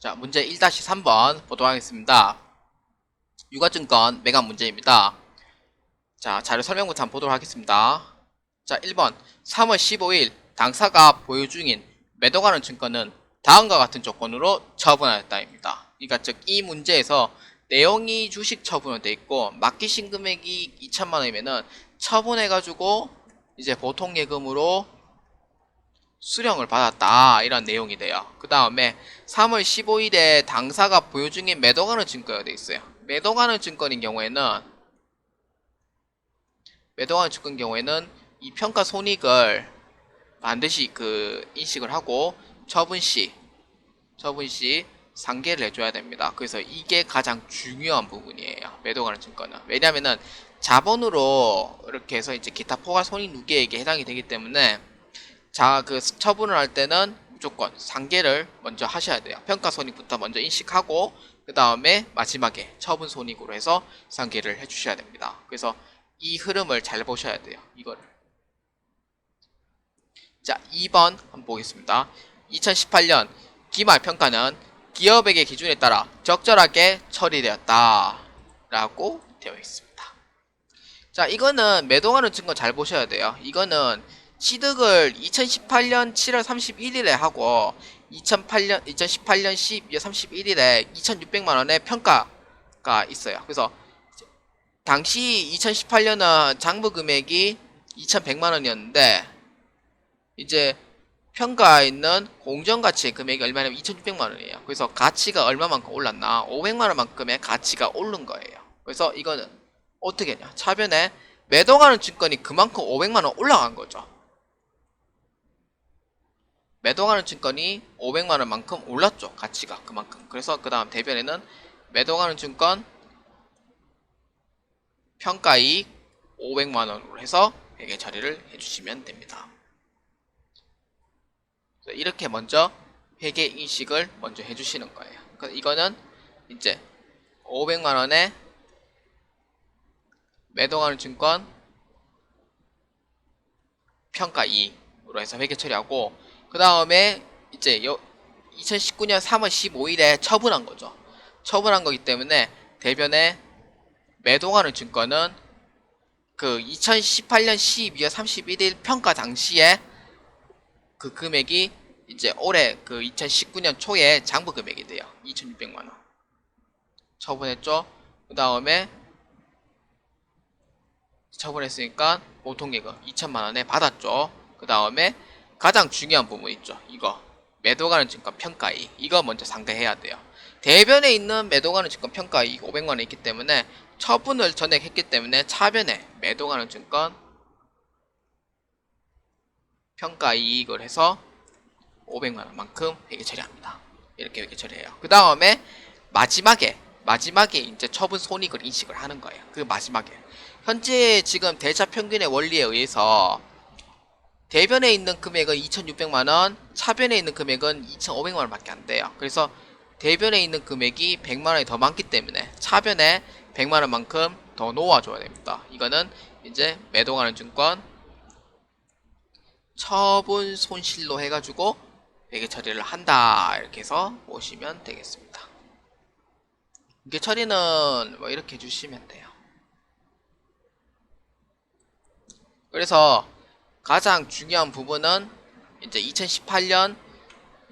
자, 문제 1-3번 보도록 하겠습니다. 유가증권 매각 문제입니다. 자, 자료 설명부터 한번 보도록 하겠습니다. 자, 1번 3월 15일 당사가 보유 중인 매도가는 증권은 다음과 같은 조건으로 처분하였다입니다. 그러니까 즉 이 문제에서 내용이 주식 처분으로 돼 있고 맡기신 금액이 2천만 원이면은 처분해가지고 이제 보통 예금으로 수령을 받았다 이런 내용이 돼요. 그 다음에 3월 15일에 당사가 보유 중인 매도가는 증권이 돼 있어요. 매도가는 증권인 경우에는 매도가는 증권 경우에는 이 평가 손익을 반드시 그 인식을 하고 처분 시 처분 시 상계를 해줘야 됩니다. 그래서 이게 가장 중요한 부분이에요. 매도가는 증권은 왜냐하면은 자본으로 이렇게 해서 이제 기타 포괄 손익 누계에게 해당이 되기 때문에 자, 그 처분을 할 때는 무조건 상계를 먼저 하셔야 돼요. 평가 손익부터 먼저 인식하고 그 다음에 마지막에 처분 손익으로 해서 상계를 해주셔야 됩니다. 그래서 이 흐름을 잘 보셔야 돼요. 이거를. 자, 2번 한번 보겠습니다. 2018년 기말 평가는 기업에게 기준에 따라 적절하게 처리되었다. 라고 되어 있습니다. 자, 이거는 매도하는 증거 잘 보셔야 돼요. 이거는 취득을 2018년 7월 31일에 하고 2008년 2018년 12월 31일에 2,600만 원의 평가가 있어요. 그래서 당시 2018년은 장부 금액이 2,100만 원이었는데 이제 평가에 있는 공정 가치의 금액이 얼마냐면 2,600만 원이에요. 그래서 가치가 얼마만큼 올랐나? 500만 원만큼의 가치가 오른 거예요. 그래서 이거는 어떻게 했냐? 차변에 매도가는 증권이 그만큼 500만 원 올라간 거죠. 매도가는 증권이 500만 원 만큼 올랐죠. 가치가 그만큼. 그래서 그 다음 대변에는 매도가는 증권 평가이익 500만 원으로 해서 회계 처리를 해주시면 됩니다. 이렇게 먼저 회계 인식을 먼저 해주시는 거예요. 이거는 이제 500만 원에 매도가는 증권 평가이익으로 해서 회계 처리하고 그 다음에 이제 2019년 3월 15일에 처분한 거죠. 처분한 거기 때문에 대변에 매도가는 증권은 그 2018년 12월 31일 평가 당시에 그 금액이 이제 올해 그 2019년 초에 장부 금액이 돼요. 2,600만 원. 처분했죠. 그 다음에 처분했으니까 보통예금 2천만 원에 받았죠. 그 다음에 가장 중요한 부분 있죠. 이거 매도가는 증권 평가이익 이거 먼저 상대해야 돼요. 대변에 있는 매도가는 증권 평가이익 500만 원 있기 때문에 처분을 전액했기 때문에 차변에 매도가는 증권 평가 이익을 해서 500만 원만큼 회계 처리합니다. 이렇게 회계 처리해요. 그 다음에 마지막에 마지막에 이제 처분 손익을 인식을 하는 거예요. 그 마지막에 현재 지금 대차 평균의 원리에 의해서 대변에 있는 금액은 2,600만원, 차변에 있는 금액은 2,500만원 밖에 안 돼요. 그래서 대변에 있는 금액이 100만원이 더 많기 때문에 차변에 100만원만큼 더 놓아줘야 됩니다. 이거는 이제 매도가는 증권 처분 손실로 해가지고 회계 처리를 한다. 이렇게 해서 보시면 되겠습니다. 회계 처리는 뭐 이렇게 해주시면 돼요. 그래서 가장 중요한 부분은 이제 2018년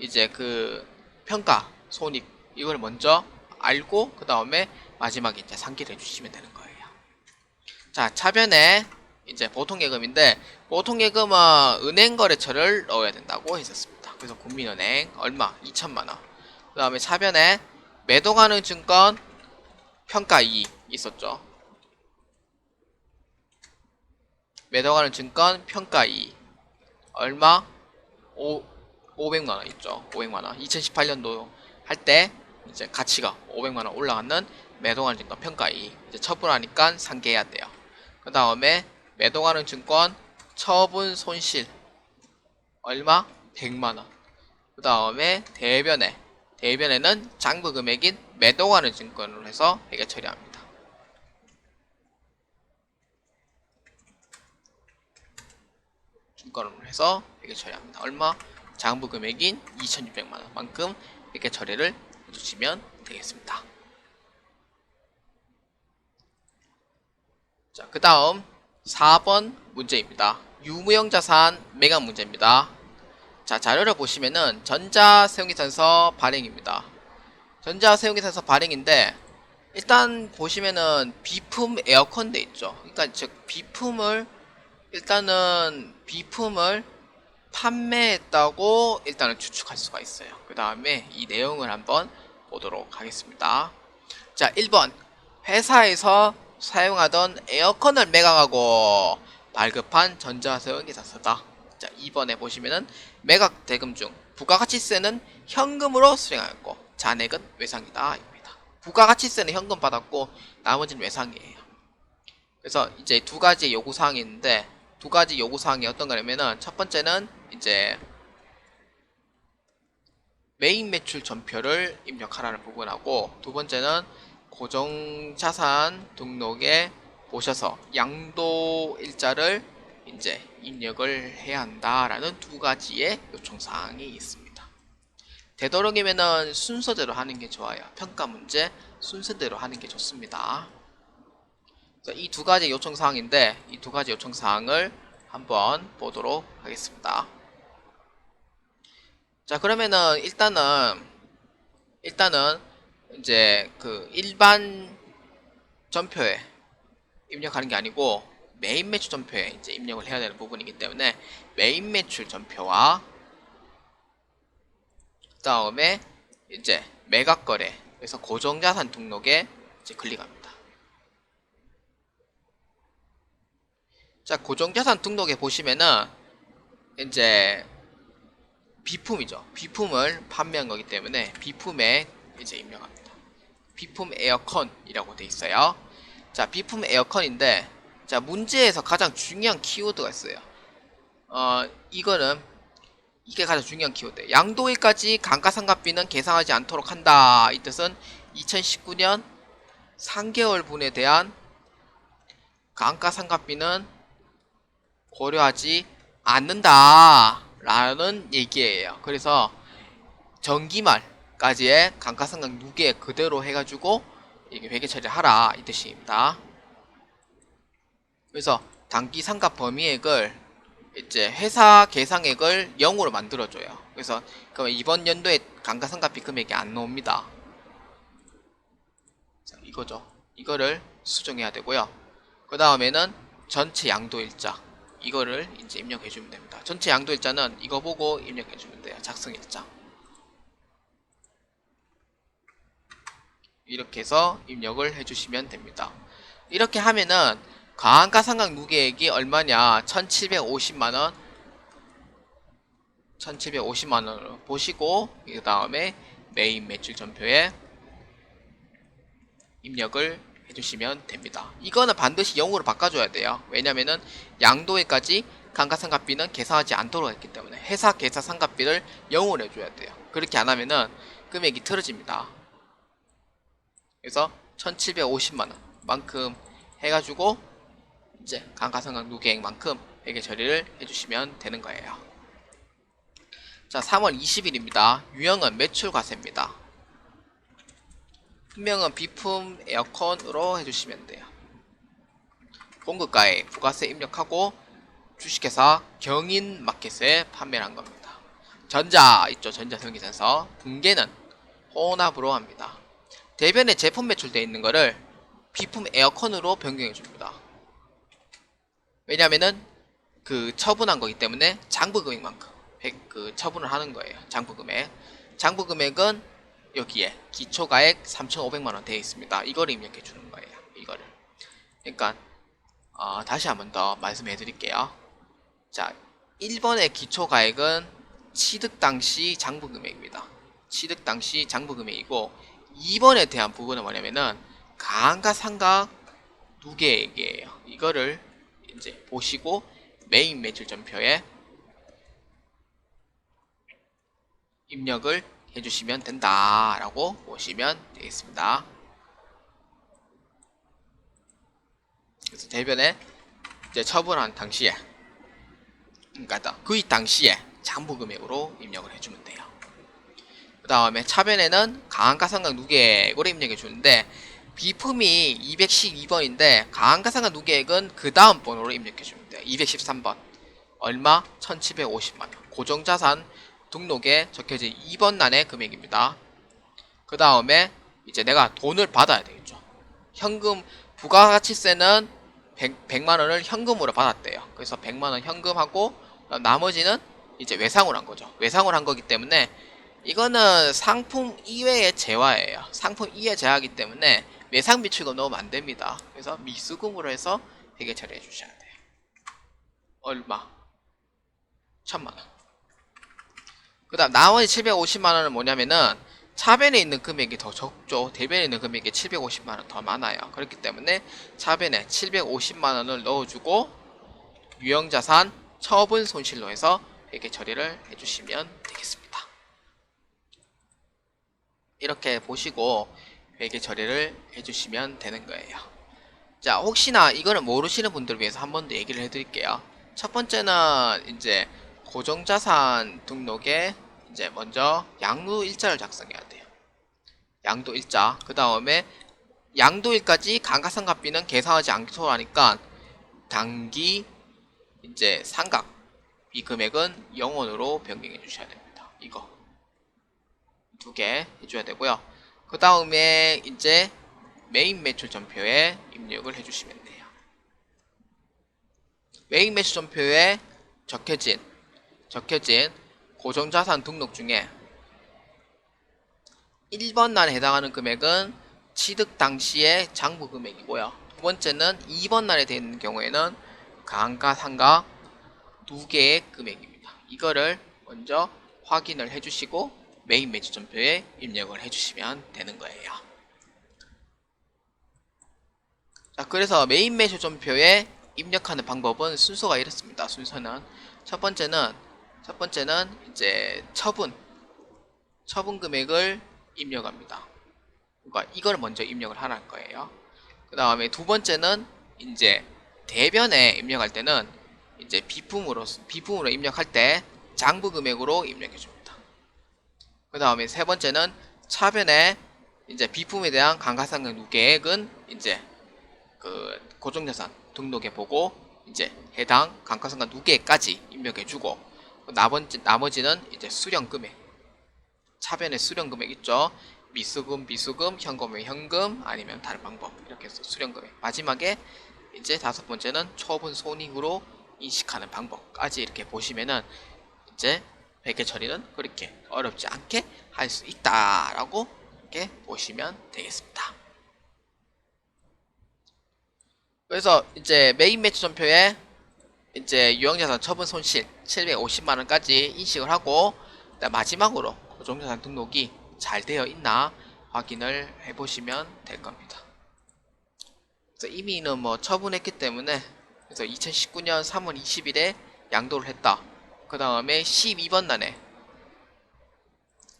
이제 그 평가 손익 이걸 먼저 알고 그 다음에 마지막에 이제 상기를 해주시면 되는 거예요. 자 차변에 이제 보통 예금인데 보통 예금은 은행 거래처를 넣어야 된다고 했었습니다. 그래서 국민은행 얼마 2천만 원. 그 다음에 차변에 매도가능 증권 평가 2 있었죠. 매도가는 증권 평가 2 얼마? 5, 500만원 있죠. 500만원. 2018년도 할 때 이제 가치가 500만원 올라가는 매도가는 증권 평가 2 이제 처분하니까 상계해야 돼요. 그 다음에 매도가는 증권 처분 손실. 얼마? 100만원. 그 다음에 대변에. 대변에는 장부 금액인 매도가는 증권으로 해서 회계 처리합니다 증권으로 해서 회계 처리합니다. 얼마? 장부 금액인 2,600만 원만큼 회계 처리를 해주시면 되겠습니다. 자, 그 다음 4번 문제입니다. 유무형 자산 매각 문제입니다. 자, 자료를 보시면은 전자 세용기산서 발행입니다. 전자 세용기산서 발행인데 일단 보시면은 비품 에어컨 돼 있죠. 그러니까 즉 비품을 일단은 비품을 판매했다고 일단은 추측할 수가 있어요. 그 다음에 이 내용을 한번 보도록 하겠습니다. 자, 1번. 회사에서 사용하던 에어컨을 매각하고 발급한 전자세용기사서다. 자, 2번에 보시면은 매각 대금 중 부가가치세는 현금으로 수령하였고 잔액은 외상이다. 입니다. 부가가치세는 현금 받았고 나머지는 외상이에요. 그래서 이제 두 가지 요구 사항이 있는데 두 가지 요구 사항이 어떤 거냐면은 첫 번째는 이제 메인 매출 전표를 입력하라는 부분하고 두 번째는 고정 자산 등록에 보셔서 양도 일자를 이제 입력을 해야 한다라는 두 가지의 요청 사항이 있습니다. 되도록이면은 순서대로 하는 게 좋아요. 평가 문제 순서대로 하는 게 좋습니다. 이 두 가지 요청 사항인데 이 두 가지 요청 사항을 한번 보도록 하겠습니다. 자 그러면은 일단은 일단은 이제 그 일반 전표에 입력하는 게 아니고 메인 매출 전표에 이제 입력을 해야 되는 부분이기 때문에 메인 매출 전표와 그 다음에 이제 매각 거래 그래서 고정자산 등록에 이제 클릭합니다. 자, 고정자산 등록에 보시면은 이제 비품이죠. 비품을 판매한 거기 때문에 비품에 이제 입력합니다. 비품 에어컨이라고 돼 있어요. 자, 비품 에어컨인데 자, 문제에서 가장 중요한 키워드가 있어요. 어, 이거는 이게 가장 중요한 키워드. 양도일까지 감가상각비는 계상하지 않도록 한다. 이 뜻은 2019년 3개월 분에 대한 감가상각비는 고려하지 않는다. 라는 얘기예요. 그래서 전기말까지의 감가상각 누계 그대로 해가지고 이게 회계 처리하라 이 뜻입니다. 그래서 단기 상각 범위액을 이제 회사 계상액을 0으로 만들어줘요. 그래서 그럼 이번 연도에 감가상각비 금액이 안 나옵니다. 자, 이거죠. 이거를 수정해야 되고요. 그 다음에는 전체 양도일자 이거를 이제 입력해 주면 됩니다. 전체 양도 일자는 이거 보고 입력해 주면 돼요. 작성 일자 이렇게 해서 입력을 해주시면 됩니다. 이렇게 하면은 가한가상각 누계액이 얼마냐 1750만원 1750만원으로 보시고 그 다음에 메인 매출 전표에 입력을 해주시면 됩니다. 이거는 반드시 0으로 바꿔줘야 돼요. 왜냐면은 양도에까지 감가상각비는 계산하지 않도록 했기 때문에 회사 계사상각비를 0으로 해줘야 돼요. 그렇게 안 하면은 금액이 틀어집니다. 그래서 1750만원 만큼 해가지고 이제 감가상각 누계액만큼 회계 처리를 해주시면 되는 거예요. 자, 3월 20일입니다. 유형은 매출 과세입니다. 분명은 비품 에어컨으로 해주시면 돼요. 공급가에 부가세 입력하고 주식회사 경인 마켓에 판매를 한 겁니다. 전자 있죠. 전자전기사서 분계는 혼합으로 합니다. 대변에 제품 매출되어 있는 거를 비품 에어컨으로 변경해 줍니다. 왜냐면은 그 처분한 거기 때문에 장부 금액만큼 그 처분을 하는 거예요. 장부 금액. 장부 금액은 여기에 기초가액 3,500만 원 되어 있습니다. 이거를 입력해 주는 거예요. 이거를. 그러니까 어, 다시 한 번 더 말씀해 드릴게요. 자, 1번의 기초가액은 취득 당시 장부 금액입니다. 취득 당시 장부 금액이고 2번에 대한 부분은 뭐냐면은 가한가상각 누계액이에요. 이거를 이제 보시고 메인 매출 전표에 입력을 해주시면 된다라고 보시면 되겠습니다. 그래서 대변에 이제 처분한 당시에 그러니까 구입 당시에 장부 금액으로 입력을 해주면 돼요. 그 다음에 차변에는 강한가상각 누계액으로 입력해 주는데 비품이 212번인데 강한가상각 누계액은 그 다음 번호로 입력해 주면 돼요. 213번. 얼마? 1750만원. 고정자산 등록에 적혀진 2번 난의 금액입니다. 그 다음에 이제 내가 돈을 받아야 되겠죠. 현금, 부가가치세는 100, 100 만 원을 현금으로 받았대요. 그래서 100만 원 현금하고 나머지는 이제 외상을 한 거죠. 외상을 한 거기 때문에 이거는 상품 이외의 재화예요. 상품 이외 재화이기 때문에 외상 비출금 넣으면 안 됩니다. 그래서 미수금으로 해서 회계 처리해 주셔야 돼요. 얼마? 천만 원. 그 다음 나머지 750만 원은 뭐냐면은 차변에 있는 금액이 더 적죠. 대변에 있는 금액이 750만 원 더 많아요. 그렇기 때문에 차변에 750만 원을 넣어주고 유형자산 처분 손실로 해서 회계 처리를 해주시면 되겠습니다. 이렇게 보시고 회계 처리를 해주시면 되는 거예요. 자, 혹시나 이거는 모르시는 분들을 위해서 한 번 더 얘기를 해드릴게요. 첫 번째는 이제 고정자산 등록에 이제 먼저 양도 일자를 작성해야 돼요. 양도 일자. 그 다음에 양도일까지 감가상각비는 계산하지 않도록 하니까 단기 이제 상각 이 금액은 0원으로 변경해 주셔야 됩니다. 이거 두 개 해줘야 되고요. 그 다음에 이제 메인 매출 전표에 입력을 해주시면 돼요. 메인 매출 전표에 적혀진 적혀진 고정자산 등록 중에 1번 날에 해당하는 금액은 취득 당시의 장부 금액이고요. 두 번째는 2번 날에 되어 있는 경우에는 감가상각 두 개의 금액입니다. 이거를 먼저 확인을 해주시고 메인 매출 전표에 입력을 해주시면 되는 거예요. 자, 그래서 메인 매출 전표에 입력하는 방법은 순서가 이렇습니다. 순서는 첫 번째는 첫 번째는 이제 처분 처분 금액을 입력합니다. 그러니까 이걸 먼저 입력을 하라는 거예요. 그 다음에 두 번째는 이제 대변에 입력할 때는 이제 비품으로 비품으로 입력할 때 장부 금액으로 입력해 줍니다. 그 다음에 세 번째는 차변에 이제 비품에 대한 감가상각 누계액은 이제 그 고정자산 등록해 보고 이제 해당 감가상각 누계액까지 입력해 주고 나머지 나머지는 이제 수령 금액 차변에 수령 금액 있죠. 미수금, 미수금, 현금의 현금, 아니면 다른 방법 이렇게 해서 수령 금액. 마지막에 이제 다섯 번째는 처분 손익으로 인식하는 방법까지 이렇게 보시면은 이제 회계 처리는 그렇게 어렵지 않게 할 수 있다라고 이렇게 보시면 되겠습니다. 그래서 이제 메인 매출 전표에 이제 유형자산 처분 손실 750만 원까지 인식을 하고 마지막으로 고정자산 등록이 잘 되어 있나 확인을 해보시면 될 겁니다. 이미는 뭐 처분했기 때문에 그래서 2019년 3월 20일에 양도를 했다. 그 다음에 12번 날에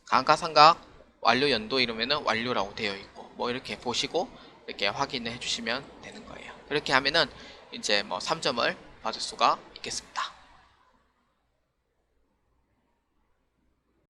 감가상각 완료 연도 이러면은 완료라고 되어 있고 뭐 이렇게 보시고 이렇게 확인을 해주시면 되는 거예요. 그렇게 하면은 이제 뭐 3점을 받을 수가 있겠습니다.